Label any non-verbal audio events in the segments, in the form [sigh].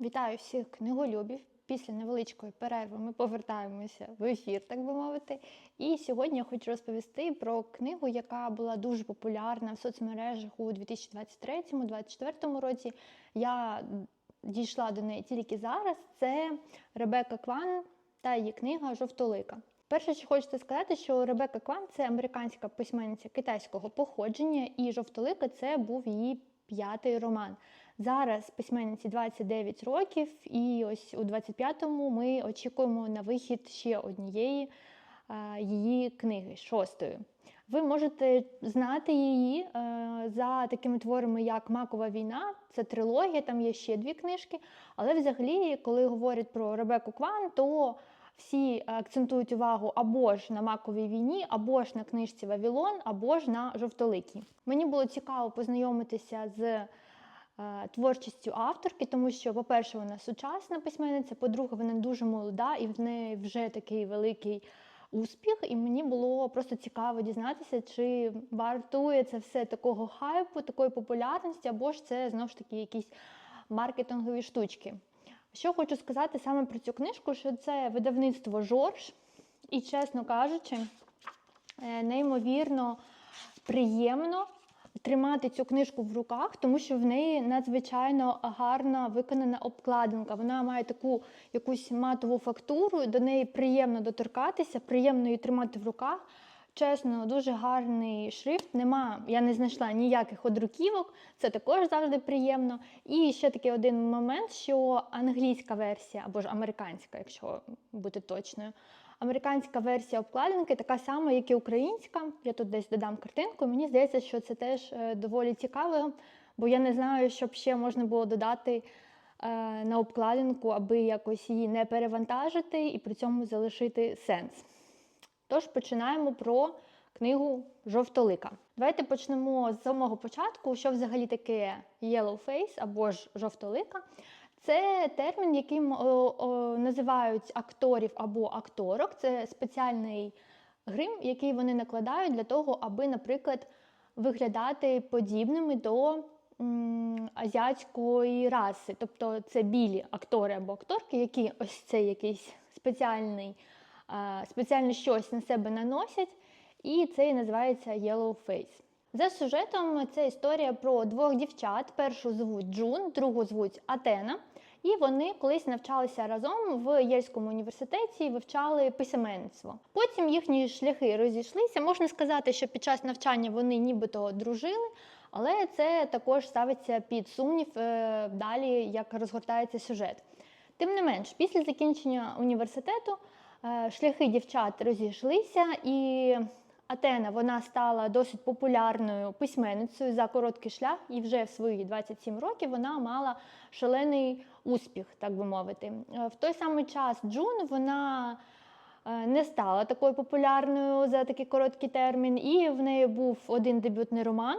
Вітаю всіх книголюбів. Після невеличкої перерви ми повертаємося в ефір, так би мовити. І сьогодні я хочу розповісти про книгу, яка була дуже популярна в соцмережах у 2023-2024 році. Я дійшла до неї тільки зараз. Це Ребека Кван та її книга Жовтолика. Перше, що хочеться сказати, що Ребека Кван це американська письменниця китайського походження, і жовтолика це був її п'ятий роман. Зараз письменниці 29 років, і ось у 25-му ми очікуємо на вихід ще однієї а, її книги, шостої. Ви можете знати її е, за такими творами, як Макова війна, це трилогія, там є ще дві книжки. Але взагалі, коли говорять про Ребеку Кван, то всі акцентують увагу або ж на маковій війні, або ж на книжці Вавілон, або ж на жовтоликій. Мені було цікаво познайомитися з е, творчістю авторки, тому що, по-перше, вона сучасна письменниця, по-друге, вона дуже молода і в неї вже такий великий успіх. І мені було просто цікаво дізнатися, чи вартує це все такого хайпу, такої популярності, або ж це знову ж таки якісь маркетингові штучки. Що хочу сказати саме про цю книжку, що це видавництво Жорж, і, чесно кажучи, е, неймовірно приємно тримати цю книжку в руках, тому що в неї надзвичайно гарна виконана обкладинка. Вона має таку якусь матову фактуру, до неї приємно доторкатися, приємно її тримати в руках. Чесно, дуже гарний шрифт. Нема, я не знайшла ніяких одруківок, це також завжди приємно. І ще такий один момент, що англійська версія, або ж американська, якщо бути точною, американська версія обкладинки така сама, як і українська. Я тут десь додам картинку. Мені здається, що це теж е, доволі цікаво, бо я не знаю, щоб ще можна було додати е, на обкладинку, аби якось її не перевантажити і при цьому залишити сенс. Тож починаємо про книгу Жовтолика. Давайте почнемо з самого початку, що взагалі таке yellow face або ж жовтолика. Це термін, яким о, о, називають акторів або акторок. Це спеціальний грим, який вони накладають для того, аби, наприклад, виглядати подібними до м, азіатської раси. Тобто це білі актори або акторки, які ось цей якийсь спеціальний спеціально щось на себе наносять, і це і називається Yellow Face. За сюжетом це історія про двох дівчат. Першу звуть Джун, другу звуть Атена. І вони колись навчалися разом в Єльському університеті і вивчали письменництво. Потім їхні шляхи розійшлися. Можна сказати, що під час навчання вони нібито дружили, але це також ставиться під сумнів е, далі, як розгортається сюжет. Тим не менш, після закінчення університету шляхи дівчат розійшлися, і Атена вона стала досить популярною письменницею за короткий шлях, і вже в свої 27 років вона мала шалений успіх, так би мовити. Е, в той самий час Джун вона е, не стала такою популярною за такий короткий термін, і в неї був один дебютний роман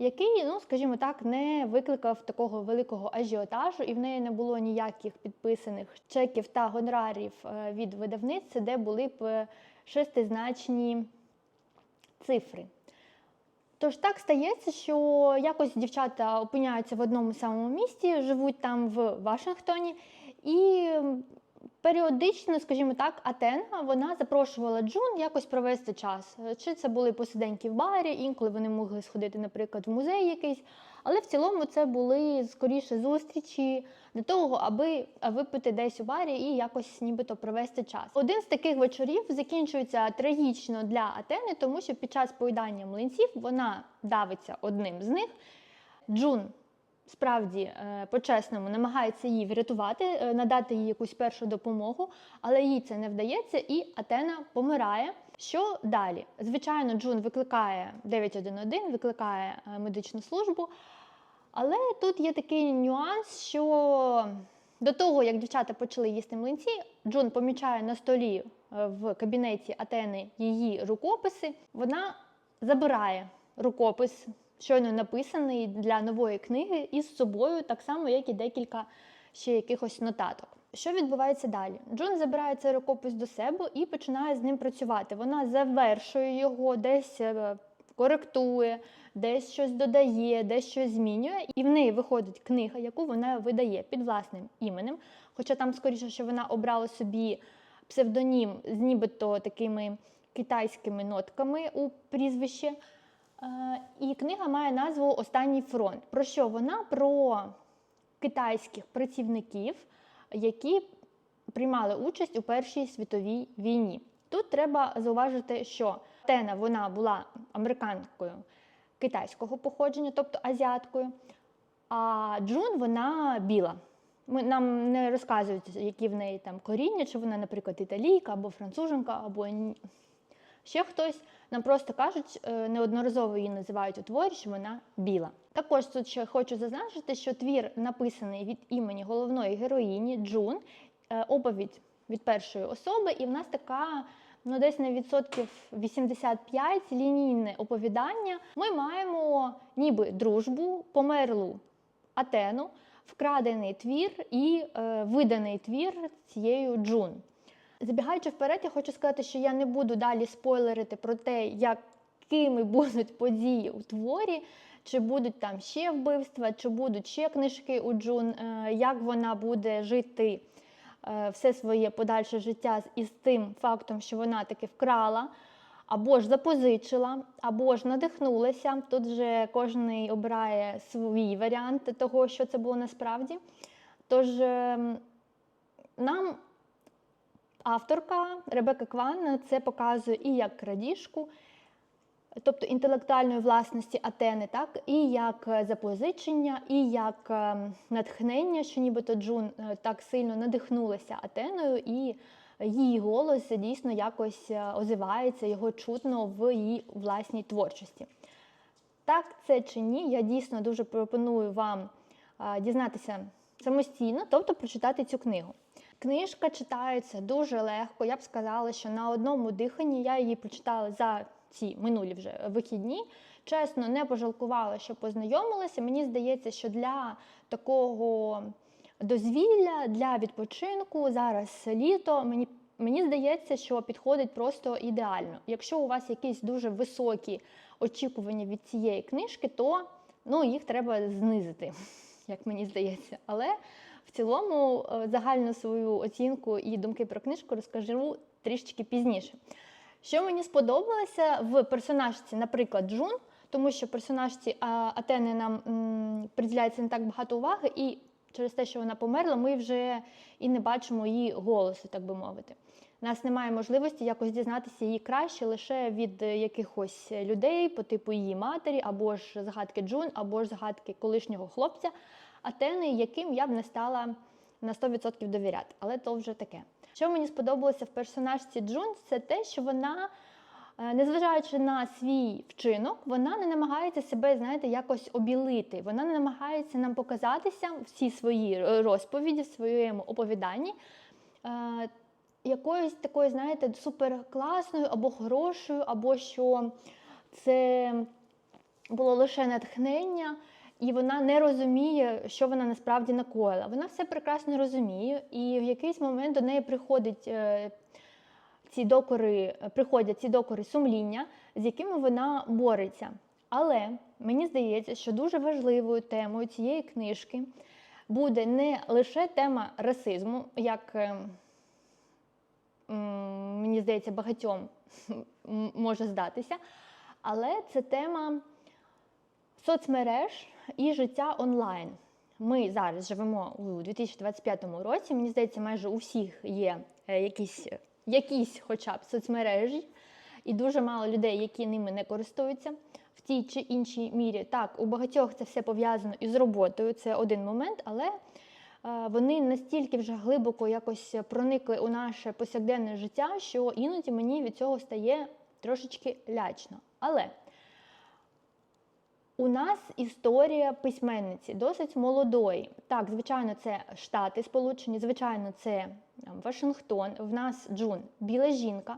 який, ну скажімо так, не викликав такого великого ажіотажу, і в неї не було ніяких підписаних чеків та гонорарів е, від видавництва, де були б е, шестизначні цифри. Тож так стається, що якось дівчата опиняються в одному самому місті, живуть там в Вашингтоні, і Періодично, скажімо так, Атена вона запрошувала Джун якось провести час. Чи це були посиденьки в барі, інколи вони могли сходити, наприклад, в музей якийсь. Але в цілому це були скоріше зустрічі для того, аби випити десь у барі і якось нібито провести час. Один з таких вечорів закінчується трагічно для Атени, тому що під час поїдання млинців вона давиться одним з них. Джун справді е, по-чесному намагається її врятувати, е, надати їй якусь першу допомогу, але їй це не вдається, і Атена помирає. Що далі? Звичайно, Джун викликає 911, викликає е, медичну службу. Але тут є такий нюанс, що до того, як дівчата почали їсти млинці, Джун помічає на столі в кабінеті Атени її рукописи. Вона забирає рукопис щойно написаний для нової книги із собою, так само, як і декілька ще якихось нотаток. Що відбувається далі? Джон забирає цей рукопис до себе і починає з ним працювати. Вона завершує його десь е, коректує, десь щось додає, десь щось змінює, і в неї виходить книга, яку вона видає під власним іменем. Хоча там, скоріше, що вона обрала собі псевдонім з нібито такими китайськими нотками у прізвищі. Е, І книга має назву Останній фронт. Про що вона? Про китайських працівників, які приймали участь у Першій світовій війні. Тут треба зауважити, що Тена вона була американкою китайського походження, тобто азіаткою, а Джун вона біла. Ми, нам не розказують, які в неї там коріння, чи вона, наприклад, італійка або француженка, або ще хтось. Нам просто кажуть, е, неодноразово її називають у творі, що вона біла. Також тут ще хочу зазначити, що твір написаний від імені головної героїні Джун, е, оповідь від першої особи, і в нас така. Ну, десь на відсотків 85 лінійне оповідання. Ми маємо ніби дружбу, померлу Атену, вкрадений твір і е, виданий твір цією Джун. Забігаючи вперед, я хочу сказати, що я не буду далі спойлерити про те, якими будуть події у творі, чи будуть там ще вбивства, чи будуть ще книжки у Джун, е, як вона буде жити е, все своє подальше життя із тим фактом, що вона таки вкрала, або ж запозичила, або ж надихнулася. Тут вже кожен обирає свій варіант того, що це було насправді. Тож ем, нам авторка Ребека Кван це показує і як крадіжку, тобто інтелектуальної власності Атени, так, і як е, запозичення, і як е, натхнення, що нібито Джун е, так сильно надихнулася Атеною, і її голос дійсно якось озивається, його чутно в її власній творчості. Так це чи ні, я дійсно дуже пропоную вам дізнатися самостійно, тобто прочитати цю книгу. Книжка читається дуже легко. Я б сказала, що на одному диханні я її прочитала за ці минулі вже вихідні. Чесно, не пожалкувала, що познайомилася. Мені здається, що для такого дозвілля, для відпочинку зараз літо. Мені Мені здається, що підходить просто ідеально. Якщо у вас якісь дуже високі очікування від цієї книжки, то ну, їх треба знизити, [laughs] як мені здається. Але в цілому е, загальну свою оцінку і думки про книжку розкажу трішечки пізніше. Що мені сподобалося в персонажці, наприклад, Джун, тому що персонажці Атени нам приділяється не так багато уваги, і через те, що вона померла, ми вже і не бачимо її голосу, так би мовити. У нас немає можливості якось дізнатися її краще лише від е, якихось людей по типу її матері, або ж загадки Джун, або ж загадки колишнього хлопця Атени, яким я б не стала на 100% довіряти. Але то вже таке. Що мені сподобалося в персонажці Джун, це те, що вона, е, незважаючи на свій вчинок, вона не намагається себе, знаєте, якось обілити. Вона не намагається нам показатися всі свої розповіді, в своєму оповіданні. е, Якоюсь такою, знаєте, суперкласною або хорошою, або що це було лише натхнення, і вона не розуміє, що вона насправді накоїла. Вона все прекрасно розуміє, і в якийсь момент до неї приходить е, ці докори, приходять ці докори сумління, з якими вона бореться. Але мені здається, що дуже важливою темою цієї книжки буде не лише тема расизму, як е, мені здається, багатьом [laughs] може здатися, але це тема соцмереж і життя онлайн. Ми зараз живемо у 2025 році. Мені здається, майже у всіх є е, якісь, якісь хоча б соцмережі, і дуже мало людей, які ними не користуються в тій чи іншій мірі. Так, у багатьох це все пов'язано із роботою, це один момент, але е, вони настільки вже глибоко якось проникли у наше повсякденне життя, що іноді мені від цього стає трошечки лячно. Але у нас історія письменниці досить молодої. Так, звичайно, це Штати Сполучені, звичайно, це Вашингтон. В нас Джун, біла жінка.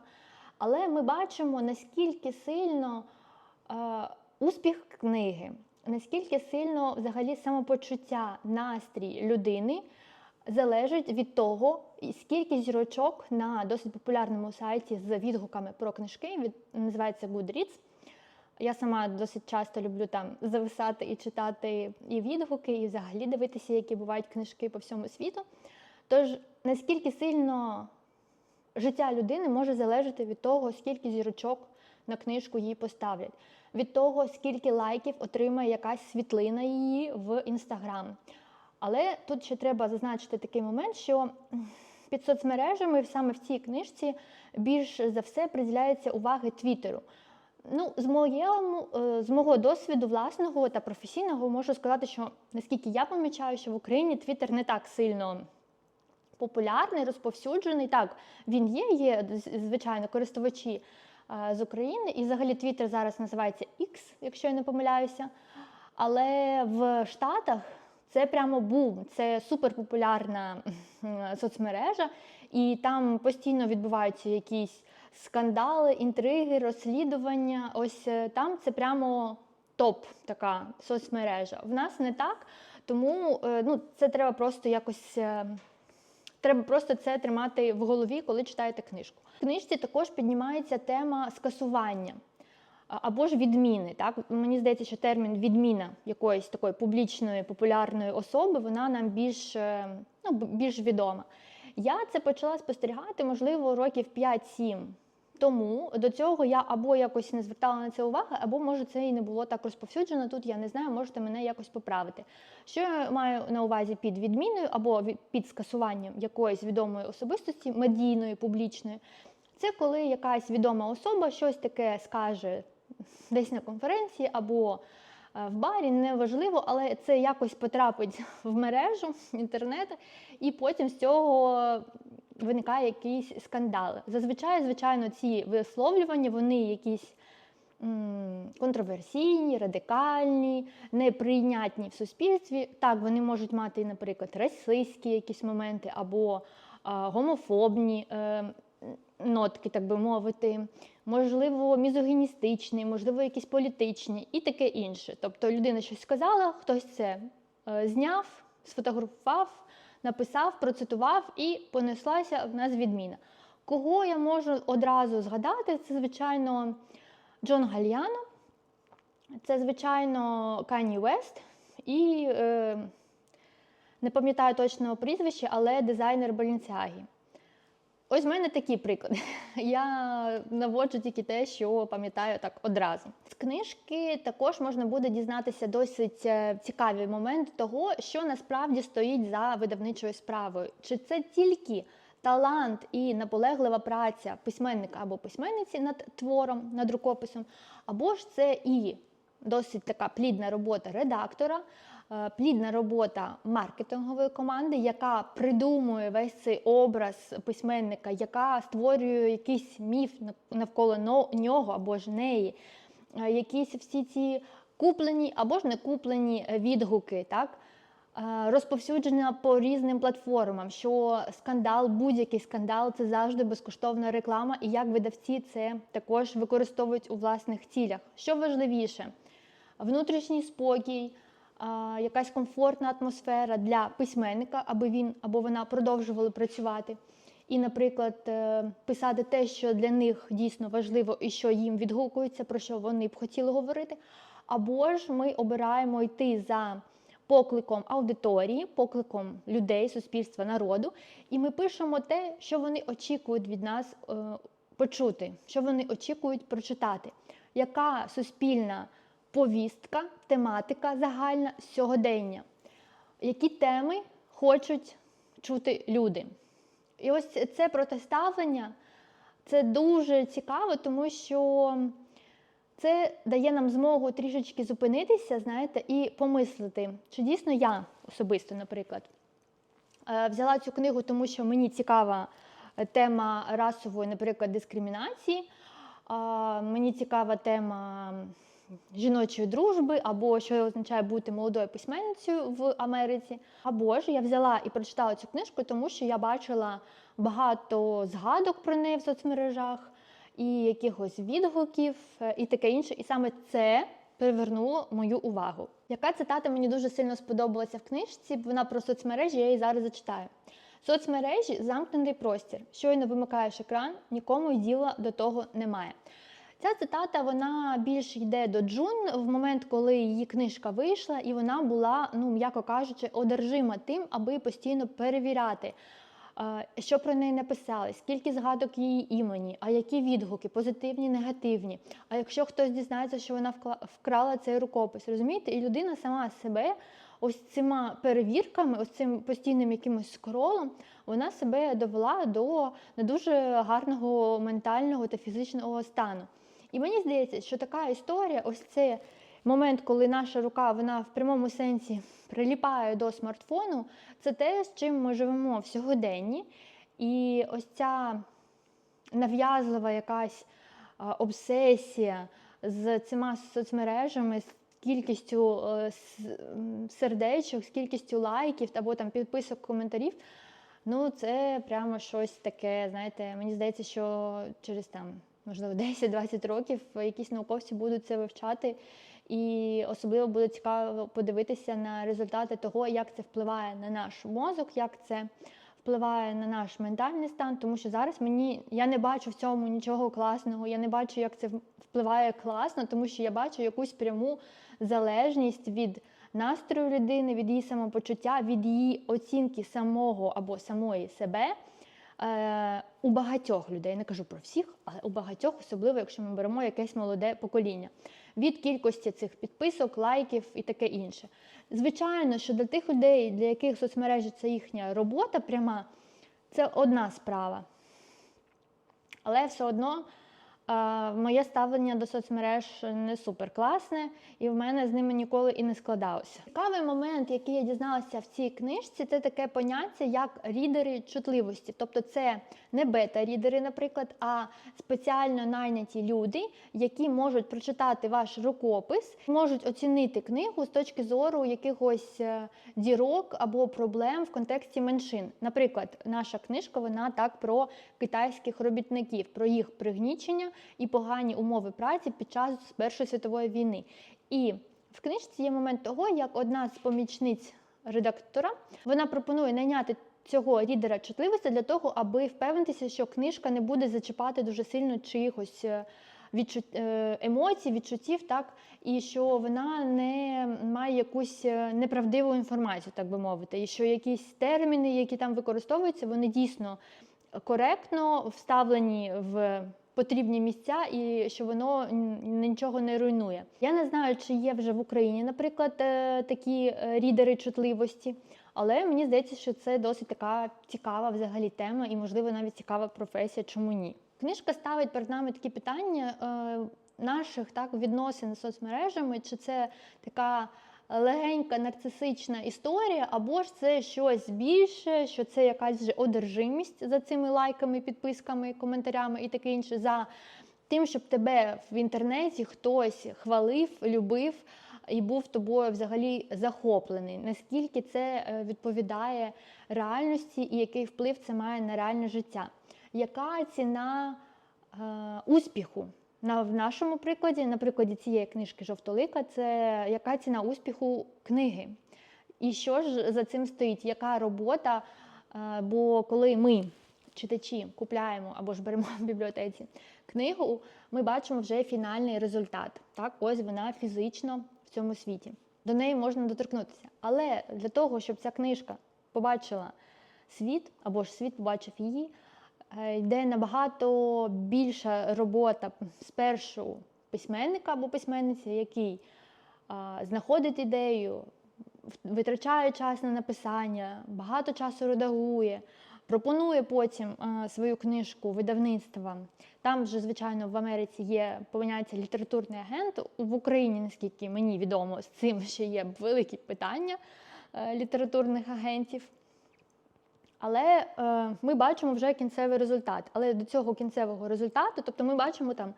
Але ми бачимо, наскільки сильно е, успіх книги, наскільки сильно взагалі самопочуття, настрій людини залежить від того, скільки зірочок на досить популярному сайті з відгуками про книжки, від, називається Goodreads, Я сама досить часто люблю там зависати і читати і відгуки, і взагалі дивитися, які бувають книжки по всьому світу. Тож, наскільки сильно життя людини може залежати від того, скільки зірочок на книжку їй поставлять, від того, скільки лайків отримає якась світлина її в інстаграм. Але тут ще треба зазначити такий момент, що під соцмережами саме в цій книжці більш за все приділяється уваги Твіттеру. Ну, з моєму, е, з мого досвіду власного та професійного можу сказати, що наскільки я помічаю, що в Україні Твіттер не так сильно популярний, розповсюджений. Так, він є, є звичайно, користувачі е, з України. І взагалі Твіттер зараз називається X, якщо я не помиляюся. Але в Штатах це прямо бум, це суперпопулярна соцмережа, і там постійно відбуваються якісь скандали, інтриги, розслідування. Ось е, там це прямо топ така соцмережа. В нас не так, тому е, ну, це треба просто якось. е, Треба просто це тримати в голові, коли читаєте книжку. В книжці також піднімається тема скасування або ж відміни. Так? Мені здається, що термін відміна якоїсь такої публічної популярної особи вона нам більш, ну, більш відома. Я це почала спостерігати, можливо, років 5-7 тому. До цього я або якось не звертала на це уваги, або може це і не було так розповсюджено. Тут я не знаю, можете мене якось поправити. Що я маю на увазі під відміною або під скасуванням якоїсь відомої особистості, медійної, публічної, це коли якась відома особа щось таке скаже десь на конференції або е, в барі, неважливо, але це якось потрапить в мережу інтернет, і потім з цього виникає якийсь скандал. Зазвичай, звичайно, ці висловлювання вони якісь м, контроверсійні, радикальні, неприйнятні в суспільстві. Так, вони можуть мати, наприклад, расистські якісь моменти або а, гомофобні е, нотки, так би мовити, можливо, мізогіністичні, можливо, якісь політичні і таке інше. Тобто людина щось сказала, хтось це е, зняв, сфотографував, написав, процитував і понеслася в нас відміна. Кого я можу одразу згадати? Це, звичайно, Джон Гальяно, це, звичайно, Кані Вест і е, не пам'ятаю точного прізвища, але дизайнер Балінсягі. Ось в мене такі приклади. [laughs] Я наводжу тільки те, що пам'ятаю так одразу. З книжки також можна буде дізнатися досить е, цікавий момент того, що насправді стоїть за видавничою справою. Чи це тільки талант і наполеглива праця письменника або письменниці над твором, над рукописом, або ж це і досить така плідна робота редактора, плідна робота маркетингової команди, яка придумує весь цей образ письменника, яка створює якийсь міф навколо нього або ж неї, е, якісь всі ці куплені або ж не куплені е, відгуки, так? Е, Розповсюдження по різним платформам, що скандал, будь-який скандал це завжди безкоштовна реклама, і як видавці це також використовують у власних цілях. Що важливіше, внутрішній спокій, якась комфортна атмосфера для письменника, аби він або вона продовжували працювати. І, наприклад, е, писати те, що для них дійсно важливо і що їм відгукується, про що вони б хотіли говорити. Або ж ми обираємо йти за покликом аудиторії, покликом людей, суспільства, народу, і ми пишемо те, що вони очікують від нас е, почути, що вони очікують прочитати, яка суспільна повістка, тематика загальна сьогодення, які теми хочуть чути люди. І ось це протиставлення це дуже цікаво, тому що це дає нам змогу трішечки зупинитися, знаєте, і помислити, чи дійсно я особисто, наприклад, е, взяла цю книгу, тому що мені цікава тема расової, наприклад, дискримінації. Мені цікава тема жіночої дружби, або що означає бути молодою письменницею в Америці. Або ж я взяла і прочитала цю книжку, тому що я бачила багато згадок про неї в соцмережах, і якихось відгуків, е, і таке інше. І саме це привернуло мою увагу. Яка цитата мені дуже сильно сподобалася в книжці? Вона про соцмережі, я її зараз зачитаю. Соцмережі замкнений простір. Щойно вимикаєш екран, нікому діла до того немає. Ця цитата вона більш йде до Джун в момент, коли її книжка вийшла, і вона була, ну м'яко кажучи, одержима тим, аби постійно перевіряти, що про неї написали, скільки згадок її імені, а які відгуки, позитивні, негативні. А якщо хтось дізнається, що вона вкрала цей рукопис, розумієте? І людина сама себе ось цими перевірками, ось цим постійним якимось скролом, вона себе довела до не дуже гарного ментального та фізичного стану. І мені здається, що така історія, ось цей момент, коли наша рука вона в прямому сенсі приліпає до смартфону, це те, з чим ми живемо в сьогоденні. І ось ця нав'язлива якась обсесія з цими соцмережами, з кількістю е, сердечок, з кількістю лайків або там підписок, коментарів. Ну, це прямо щось таке, знаєте, мені здається, що через там, можливо, [laughs] 10-20 років якісь науковці будуть це вивчати, і особливо буде цікаво подивитися на результати того, як це впливає на наш мозок, як це впливає на наш ментальний стан, тому що зараз мені я не бачу в цьому нічого класного, я не бачу, як це впливає класно, тому що я бачу якусь пряму залежність від настрою людини, від її самопочуття, від її оцінки самого або самої себе. Е, у багатьох людей, не кажу про всіх, але у багатьох, особливо якщо ми беремо якесь молоде покоління, від кількості цих підписок, лайків і таке інше. Звичайно, що для тих людей, для яких соцмережі це їхня робота пряма, це одна справа. Але все одно моє ставлення до соцмереж не супер класне, і в мене з ними ніколи і не складалося. Цікавий момент, який я дізналася в цій книжці, це таке поняття як рідери чутливості. Тобто це не бета-рідери, наприклад, а спеціально найняті люди, які можуть прочитати ваш рукопис, можуть оцінити книгу з точки зору якихось е, дірок або проблем в контексті меншин. Наприклад, наша книжка вона так про китайських робітників, про їх пригнічення і погані умови праці під час Першої світової війни. І в книжці є момент того, як одна з помічниць редактора вона пропонує найняти цього рідера чутливості для того, аби впевнитися, що книжка не буде зачіпати дуже сильно чиїхось е, відчут... е, емоцій, відчуттів, так, і що вона не має якусь е, неправдиву інформацію, так би мовити, і що якісь терміни, які там використовуються, вони дійсно коректно вставлені в потрібні місця і що воно нічого не руйнує. Я не знаю, чи є вже в Україні, наприклад, е, такі е, рідери чутливості, але мені здається, що це досить така цікава взагалі тема і, можливо, навіть цікава професія, чому ні. Книжка ставить перед нами такі питання е, наших так відносин з соцмережами, чи це така легенька нарцисична історія, або ж це щось більше, що це якась вже одержимість за цими лайками, підписками, коментарями і таке інше, за тим, щоб тебе в інтернеті хтось хвалив, любив і був тобою взагалі захоплений. Наскільки це е, відповідає реальності і який вплив це має на реальне життя? Яка ціна е, успіху? На, в нашому прикладі, на прикладі цієї книжки Жовтолика, це яка ціна успіху книги? І що ж за цим стоїть? Яка робота? Е, Бо коли ми, читачі, купляємо або ж беремо в бібліотеці книгу, ми бачимо вже фінальний результат. Так, ось вона фізично в цьому світі. До неї можна доторкнутися. Але для того, щоб ця книжка побачила світ, або ж світ побачив її, йде набагато більша робота спершу письменника або письменниці, який знаходить ідею, витрачає час на написання, багато часу редагує, пропонує потім а, свою книжку видавництвам. Там вже, звичайно, в Америці є поняття літературний агент. В Україні, наскільки мені відомо, з цим ще є великі питання е, літературних агентів. Але е, ми бачимо вже кінцевий результат. Але до цього кінцевого результату, тобто ми бачимо там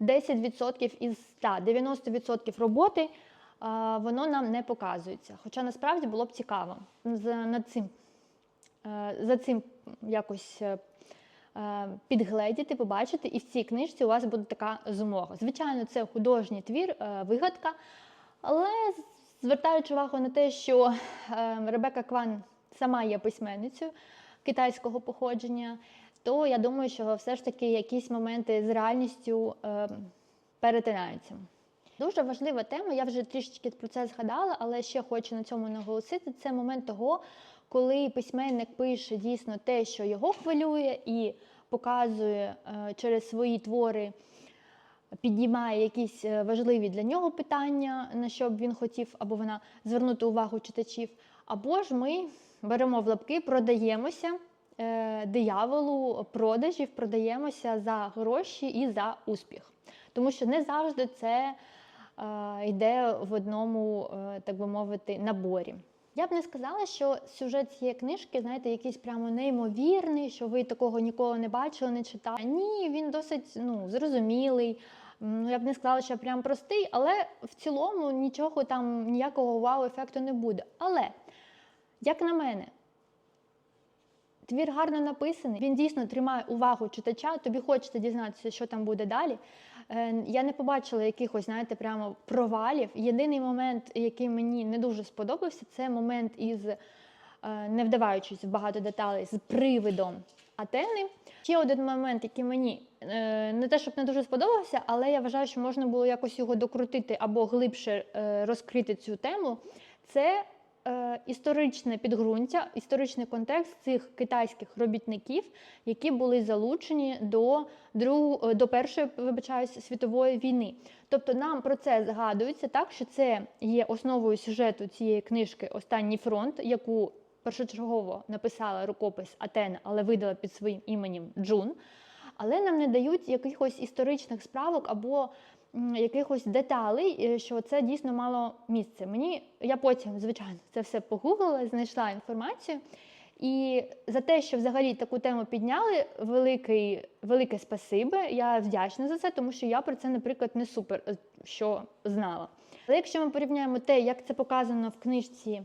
10% із 100, 90% роботи, е, воно нам не показується. Хоча насправді було б цікаво за, над цим, е, за цим якось е, е, підгледіти, побачити, і в цій книжці у вас буде така змога. Звичайно, це художній твір, е, вигадка, але звертаючи увагу на те, що е, Ребека Кван сама є письменницею китайського походження, то я думаю, що все ж таки якісь моменти з реальністю е, перетинаються. Дуже важлива тема, я вже трішечки про це згадала, але ще хочу на цьому наголосити. Це момент того, коли письменник пише дійсно те, що його хвилює, і показує е, через свої твори, піднімає якісь е, важливі для нього питання, на що б він хотів або вона звернути увагу читачів. Або ж ми беремо в лапки, продаємося е, дияволу продажів, продаємося за гроші і за успіх. Тому що не завжди це е, йде в одному, е, так би мовити, наборі. Я б не сказала, що сюжет цієї книжки, знаєте, якийсь прямо неймовірний, що ви такого ніколи не бачили, не читали. Ні, він досить ну, зрозумілий. Ну, я б не сказала, що прям простий, але в цілому нічого там, ніякого вау-ефекту не буде. Але, як на мене, Твір гарно написаний, він дійсно тримає увагу читача, тобі хочеться дізнатися, що там буде далі. Е, Я не побачила якихось, знаєте, прямо провалів. Єдиний момент, який мені не дуже сподобався, це момент із, е, не вдаваючись в багато деталей, з привидом Атени. Ще один момент, який мені е, не те, щоб не дуже сподобався, але я вважаю, що можна було якось його докрутити або глибше розкрити цю тему. Це е, історичне підґрунтя, історичний контекст цих китайських робітників, які були залучені до другу, е, до першої вибачаюсь, світової війни. Тобто нам про це згадується так, що це є основою сюжету цієї книжки Останній фронт, яку першочергово написала рукопис Атена, але видала під своїм іменем Джун. Але нам не дають якихось історичних справок або якихось деталей, е, що це дійсно мало місце. Мені я потім, звичайно, це все погуглила, знайшла інформацію. І за те, що взагалі таку тему підняли, великий, велике спасибі. Я вдячна за це, тому що я про це, наприклад, не супер е, що знала. Але якщо ми порівняємо те, як це показано в книжці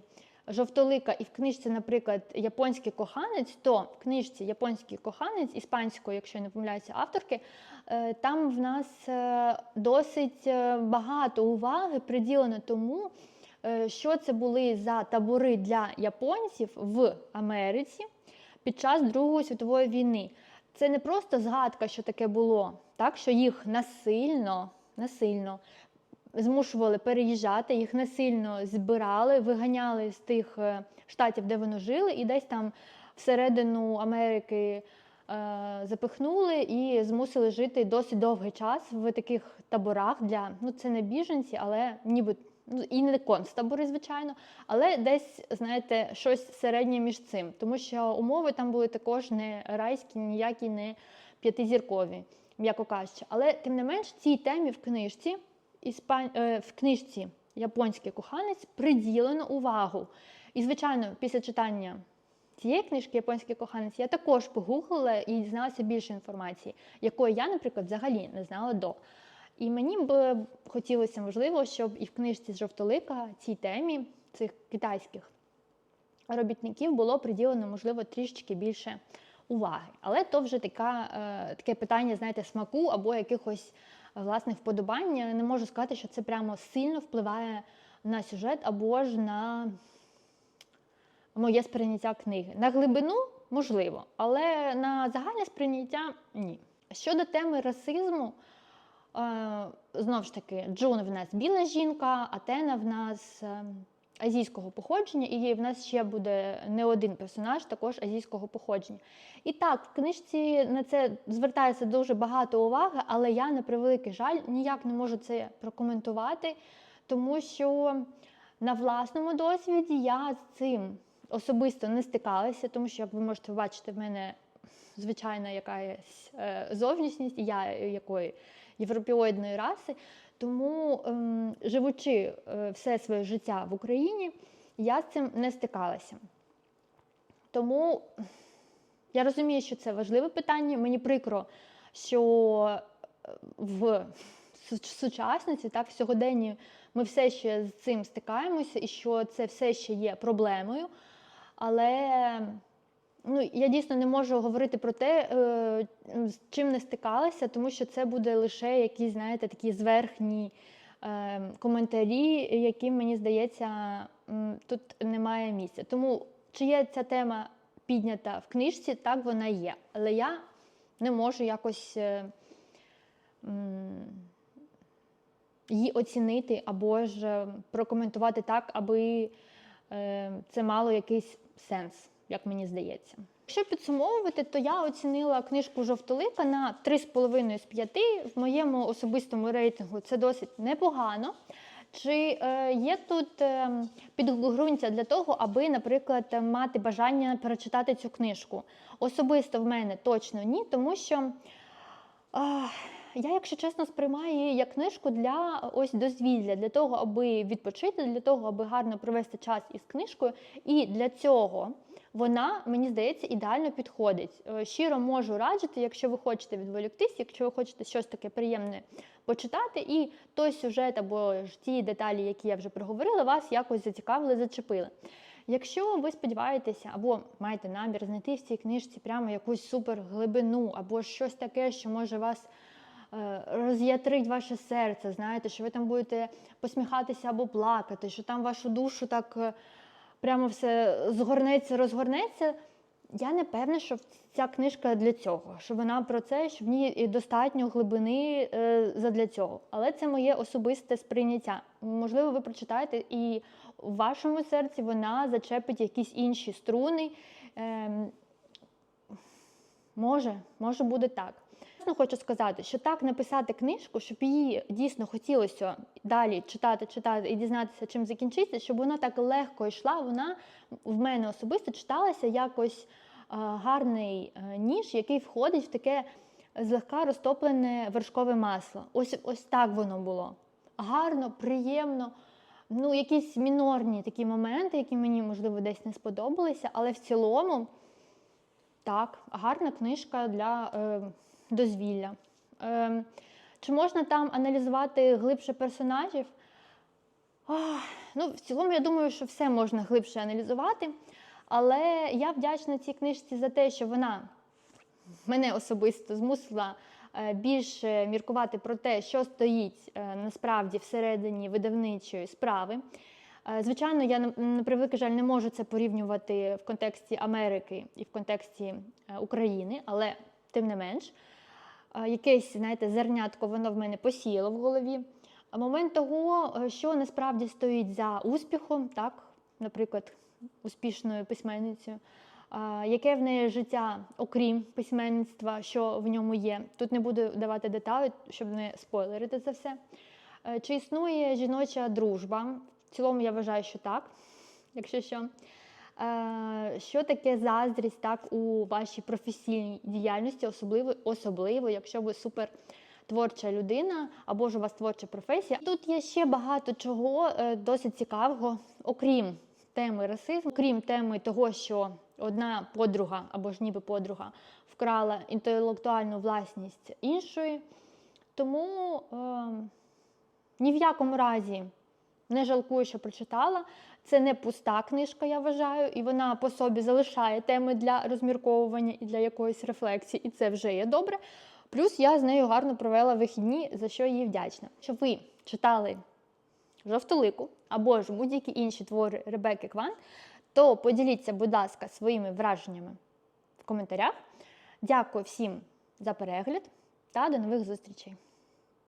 Жовтолика і в книжці, наприклад, Японський коханець, то в книжці Японський коханець іспанською, якщо я не помиляюся, авторки, е, там в нас е, досить е, багато уваги приділено тому, що це були за табори для японців в Америці під час Другої світової війни. Це не просто згадка, що таке було, так що їх насильно, насильно змушували переїжджати, їх насильно збирали, виганяли з тих е, штатів, де вони жили, і десь там всередину Америки е, запихнули і змусили жити досить довгий час в таких таборах для ну це не біженці, але ніби ну і не концтабори, звичайно, але десь, знаєте, щось середнє між цим, тому що умови там були також не райські, ніякі не п'ятизіркові, м'яко кажучи. Але тим не менш, цій темі в книжці в книжці Японський коханець приділено увагу. І, звичайно, після читання цієї книжки Японський коханець я також погуглила і дізналася більше інформації, якої я, наприклад, взагалі не знала до. І мені б хотілося, можливо, щоб і в книжці з жовтолика цій темі цих китайських робітників було приділено, можливо, трішечки більше уваги. Але то вже така, е, таке питання, знаєте, смаку або якихось е, власних вподобань. Я Не можу сказати, що це прямо сильно впливає на сюжет або ж на моє сприйняття книги. На глибину можливо, але на загальне сприйняття ні. Щодо теми расизму, е, знову ж таки, Джун в нас біла жінка, Атена в нас е, азійського походження, і в нас ще буде не один персонаж, також азійського походження. І так, в книжці на це звертається дуже багато уваги, але я на превеликий жаль ніяк не можу це прокоментувати, тому що на власному досвіді я з цим особисто не стикалася, тому що, як ви можете бачити, в мене звичайна якась е, зовнішність, я якої європеоїдної раси. Тому, ем, живучи е, все своє життя в Україні, я з цим не стикалася. Тому я розумію, що це важливе питання. Мені прикро, що е, в су- сучасниці, так, в сьогоденні ми все ще з цим стикаємося, і що це все ще є проблемою. Але ну, я дійсно не можу говорити про те, е, з чим не стикалася, тому що це буде лише якісь, знаєте, такі зверхні е, коментарі, яким, мені здається, тут немає місця. Тому чи є ця тема піднята в книжці, так вона є. Але я не можу якось е, її оцінити або ж прокоментувати так, аби це мало якийсь сенс, як мені здається. Якщо підсумовувати, то я оцінила книжку Жовтолика на 3,5 з 5. В моєму особистому рейтингу це досить непогано. Чи е, є тут е, підґрунтя для того, аби, наприклад, мати бажання перечитати цю книжку? Особисто в мене точно ні, тому що а, я, якщо чесно, сприймаю її як книжку для ось дозвілля, для того, аби відпочити, для того, аби гарно провести час із книжкою. І для цього вона, мені здається, ідеально підходить. Е, Щиро можу раджити, якщо ви хочете відволіктись, якщо ви хочете щось таке приємне почитати, і той сюжет або ж ті деталі, які я вже проговорила, вас якось зацікавили, зачепили. Якщо ви сподіваєтеся або маєте намір знайти в цій книжці прямо якусь суперглибину, або щось таке, що може вас роз'ятрить ваше серце, знаєте, що ви там будете посміхатися або плакати, що там вашу душу так е, прямо все згорнеться, розгорнеться. Я не певна, що ця книжка для цього, що вона про це, що в ній достатньо глибини е, задля цього. Але це моє особисте сприйняття. Можливо, ви прочитаєте, і в вашому серці вона зачепить якісь інші струни. Е, може, може буде так. Чесно хочу сказати, що так написати книжку, щоб її дійсно хотілося далі читати, читати і дізнатися, чим закінчиться, щоб вона так легко йшла, вона в мене особисто читалася якось гарний а, ніж, який входить в таке злегка розтоплене вершкове масло. Ось ось так воно було. Гарно, приємно. Ну, якісь мінорні такі моменти, які мені, можливо, десь не сподобалися, але в цілому, так, гарна книжка для е, дозвілля. Е, чи можна там аналізувати глибше персонажів? Ах, ну, В цілому, я думаю, що все можна глибше аналізувати. Але я вдячна цій книжці за те, що вона мене особисто змусила е, більше міркувати про те, що стоїть е, насправді всередині видавничої справи. Е, Звичайно, я на превеликий жаль не можу це порівнювати в контексті Америки і в контексті України, але тим не менш, якесь, знаєте, зернятко воно в мене посіяло в голові. А момент того, е, що насправді стоїть за успіхом, так, наприклад, успішною письменницею, яке в неї життя, окрім письменництва, що в ньому є. Тут не буду давати деталі, щоб не спойлерити це все. Е, Чи існує жіноча дружба? В цілому я вважаю, що так, якщо що. Е, Що таке заздрість так, у вашій професійній діяльності, особливо, особливо, якщо ви супер творча людина або ж у вас творча професія. Тут є ще багато чого е, досить цікавого, окрім теми расизму, окрім теми того, що одна подруга або ж ніби подруга вкрала інтелектуальну власність іншої. Тому е, ні в якому разі не жалкую, що прочитала. Це не пуста книжка, я вважаю, і вона по собі залишає теми для розмірковування і для якоїсь рефлексії, і це вже є добре. Плюс я з нею гарно провела вихідні, за що їй вдячна. Щоб ви читали жовтолику або ж будь-які інші твори Ребекки Кван, то поділіться, будь ласка, своїми враженнями в коментарях. Дякую всім за перегляд та до нових зустрічей!